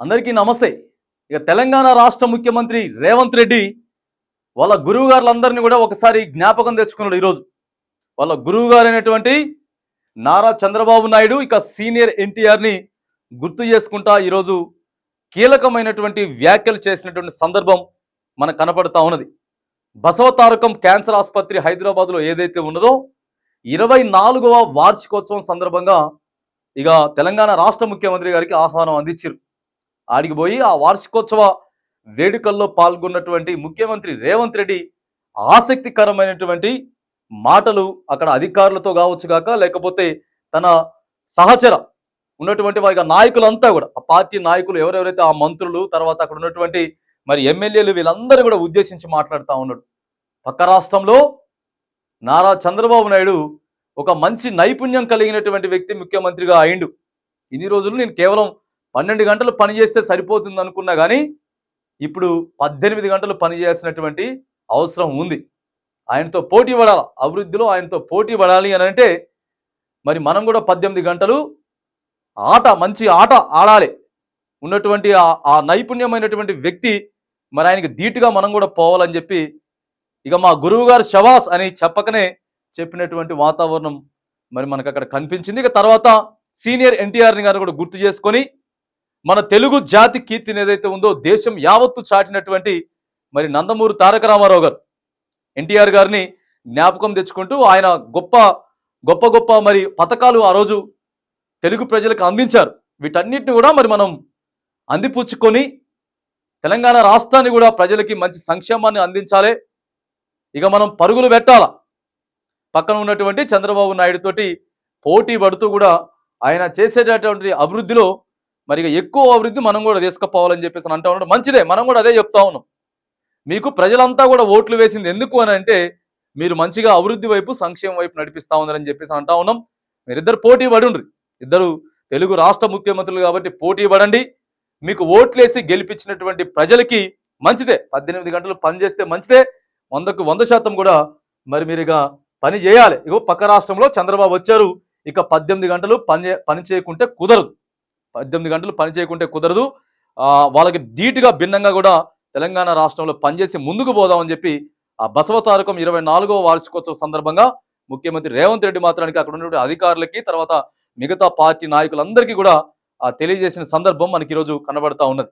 అందరికీ నమస్తే. ఇక తెలంగాణ రాష్ట్ర ముఖ్యమంత్రి రేవంత్ రెడ్డి వాళ్ళ గురువు గారులందరినీ కూడా ఒకసారి జ్ఞాపకం తెచ్చుకున్నాడు ఈరోజు. వాళ్ళ గురువు గారు నారా చంద్రబాబు నాయుడు ఇక సీనియర్ ఎన్టీఆర్ని గుర్తు చేసుకుంటా ఈరోజు కీలకమైనటువంటి వ్యాఖ్యలు చేసినటువంటి సందర్భం మనకు కనపడతా ఉన్నది. బసవతారకం క్యాన్సర్ ఆసుపత్రి హైదరాబాద్లో ఏదైతే ఉన్నదో ఇరవై నాలుగవ వార్షికోత్సవం సందర్భంగా ఇక తెలంగాణ రాష్ట్ర ముఖ్యమంత్రి గారికి ఆహ్వానం అందించారు ఆడికి పోయి ఆ వార్షికోత్సవ వేడుకల్లో పాల్గొన్నటువంటి ముఖ్యమంత్రి రేవంత్ రెడ్డి ఆసక్తికరమైనటువంటి మాటలు అక్కడ అధికారులతో కావచ్చు కాక లేకపోతే తన సహచర ఉన్నటువంటి వారి నాయకులంతా కూడా ఆ పార్టీ నాయకులు ఎవరెవరైతే ఆ మంత్రులు తర్వాత అక్కడ ఉన్నటువంటి మరి ఎమ్మెల్యేలు వీళ్ళందరూ కూడా ఉద్దేశించి మాట్లాడుతూ ఉన్నాడు. పక్క రాష్ట్రంలో నారా చంద్రబాబు నాయుడు ఒక మంచి నైపుణ్యం కలిగినటువంటి వ్యక్తి ముఖ్యమంత్రిగా అయిండు. ఇన్ని రోజులు నేను కేవలం పన్నెండు గంటలు పని చేస్తే సరిపోతుంది అనుకున్నా కానీ ఇప్పుడు పద్దెనిమిది గంటలు పని చేయాల్సినటువంటి అవసరం ఉంది. ఆయనతో పోటీ పడాలి? అభివృద్ధిలో ఆయనతో పోటీ పడాలి అని అంటే మరి మనం కూడా పద్దెనిమిది గంటలు ఆట మంచి ఆట ఆడాలి. ఉన్నటువంటి ఆ ఆ నైపుణ్యమైనటువంటి వ్యక్తి మరి ఆయనకి ధీటుగా మనం కూడా పోవాలని చెప్పి ఇక మా గురువుగారు శవాస్ అని చెప్పకనే చెప్పినటువంటి వాతావరణం మరి మనకు అక్కడ కనిపించింది. ఇక తర్వాత సీనియర్ ఎన్టీఆర్ని గారు కూడా గుర్తు చేసుకొని మన తెలుగు జాతి కీర్తిని ఏదైతే ఉందో దేశం యావత్తు చాటినటువంటి మరి నందమూరి తారక రామారావు గారు. ఎన్టీఆర్ గారిని జ్ఞాపకం తెచ్చుకుంటూ ఆయన గొప్ప గొప్ప గొప్ప మరి పథకాలు ఆ రోజు తెలుగు ప్రజలకు అందించారు. వీటన్నిటిని కూడా మరి మనం అందిపుచ్చుకొని తెలంగాణ రాష్ట్రాన్ని కూడా ప్రజలకి మంచి సంక్షేమాన్ని అందించాలి. ఇక మనం పరుగులు పెట్టాల? పక్కన ఉన్నటువంటి చంద్రబాబు నాయుడు తోటి పోటీ పడుతూ కూడా ఆయన చేసేటటువంటి అభివృద్ధిలో మరి ఇక ఎక్కువ అభివృద్ధి మనం కూడా తీసుకుపోవాలని చెప్పేసి అంటా ఉన్నాడు. మంచిదే మనం కూడా అదే చెప్తా ఉన్నాం. మీకు ప్రజలంతా కూడా ఓట్లు వేసింది ఎందుకు అని అంటే మీరు మంచిగా అభివృద్ధి వైపు సంక్షేమం వైపు నడిపిస్తా ఉన్నారని చెప్పేసి అంటా ఉన్నాం. మీరిద్దరు పోటీ పడుండ్రి ఇద్దరు తెలుగు రాష్ట్ర ముఖ్యమంత్రులు కాబట్టి పోటీ పడండి. మీకు ఓట్లేసి గెలిపించినటువంటి ప్రజలకి మంచిదే. పద్దెనిమిది గంటలు పనిచేస్తే మంచిదే. వందకు వంద శాతం కూడా మరి మీరు ఇక పని చేయాలి. ఇగో పక్క రాష్ట్రంలో చంద్రబాబు వచ్చారు. ఇక పద్దెనిమిది గంటలు పని పని చేయకుంటే కుదరదు. పద్దెనిమిది గంటలు పని చేయకుంటే కుదరదు. వాళ్ళకి ధీటుగా భిన్నంగా కూడా తెలంగాణ రాష్ట్రంలో పనిచేసి ముందుకు పోదామని చెప్పి ఆ బసవతారకం ఇరవై నాలుగవ వార్షికోత్సవ సందర్భంగా ముఖ్యమంత్రి రేవంత్ రెడ్డి మాత్రానికి అక్కడ ఉన్నటువంటి అధికారులకి తర్వాత మిగతా పార్టీ నాయకులందరికీ కూడా తెలియజేసిన సందర్భం మనకి ఈరోజు కనబడతా ఉన్నది.